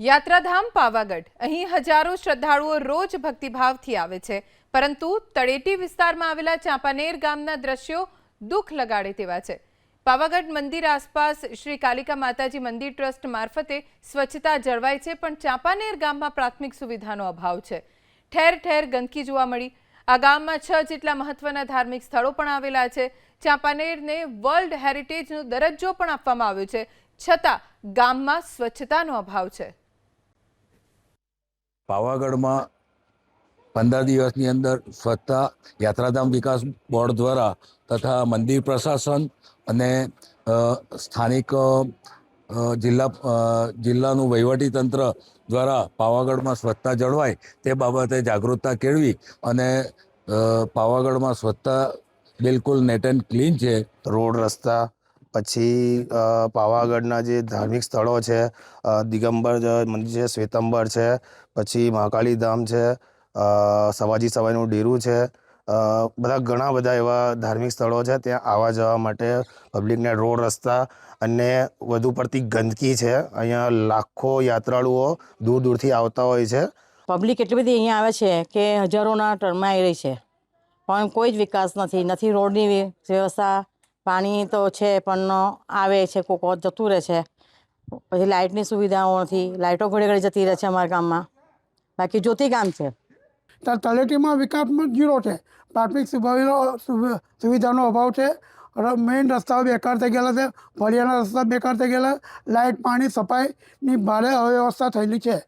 યાત્રાધામ પાવાગઢ. અહીં હજારો શ્રદ્ધાળુઓ રોજ ભક્તિભાવથી આવે છે. પરંતુ તળેટી વિસ્તારમાં આવેલા ચાંપાનેર ગામના દ્રશ્યો દુઃખ લગાડે તેવા છે. પાવાગઢ મંદિર આસપાસ શ્રી કાલિકા માતાજી મંદિર ટ્રસ્ટ મારફતે સ્વચ્છતા જળવાય છે, પણ ચાંપાનેર ગામમાં પ્રાથમિક સુવિધાનો અભાવ છે. ઠેર ઠેર ગંદકી જોવા મળી. આ ગામમાં છ જેટલા મહત્વના ધાર્મિક સ્થળો પણ આવેલા છે. ચાંપાનેરને વર્લ્ડ હેરિટેજનો દરજ્જો પણ આપવામાં આવ્યો છે. છતાં ગામમાં સ્વચ્છતાનો અભાવ છે. પાવાગઢમાં પંદર દિવસની અંદર સ્વચ્છતા યાત્રાધામ વિકાસ બોર્ડ દ્વારા તથા મંદિર પ્રશાસન અને સ્થાનિક જિલ્લા જિલ્લાનું વહીવટી તંત્ર દ્વારા પાવાગઢમાં સ્વચ્છતા જળવાય તે બાબતે જાગૃતતા કેળવી અને પાવાગઢમાં સ્વચ્છતા બિલકુલ નેટ એન્ડ ક્લીન છે. રોડ રસ્તા પછી પાવાગઢના જે ધાર્મિક સ્થળો છે દિગંબર મંદિર છે, શ્વેતંબર છે, પછી મહાકાળી ધામ છે સવાજી સવાઈનું ડેરું છે બધા ઘણા બધા એવા ધાર્મિક સ્થળો છે, ત્યાં આવવા જવા માટે પબ્લિકને રોડ, રસ્તા અને વધુ પડતી ગંદકી છે. અહીંયા લાખો યાત્રાળુઓ દૂર દૂરથી આવતા હોય છે. પબ્લિક એટલી બધી અહીંયા આવે છે કે હજારોના ટર્મમાં આવી રહી છે. પણ કોઈ જ વિકાસ નથી. નથી રોડની વ્ય- વ્યવસ્થા પાણી તો છે, પણ આવે છે, કોક વખત જતું રહે છે. પછી લાઇટની સુવિધાઓ નથી લાઇટો ઘડી ઘડી જતી રહે છે અમારા ગામમાં. બાકી જ્યોતિ ગામ છે. ત્યાં તળેટીમાં વિકાસમાં જીરો છે. પ્રાથમિક સુવિધાનો અભાવ છે. મેઇન રસ્તાઓ બેકાર થઈ ગયેલા છે. ફળિયાના રસ્તા બેકાર થઈ ગયેલા. લાઇટ પાણી, સફાઈની ભારે અવ્યવસ્થા થયેલી છે.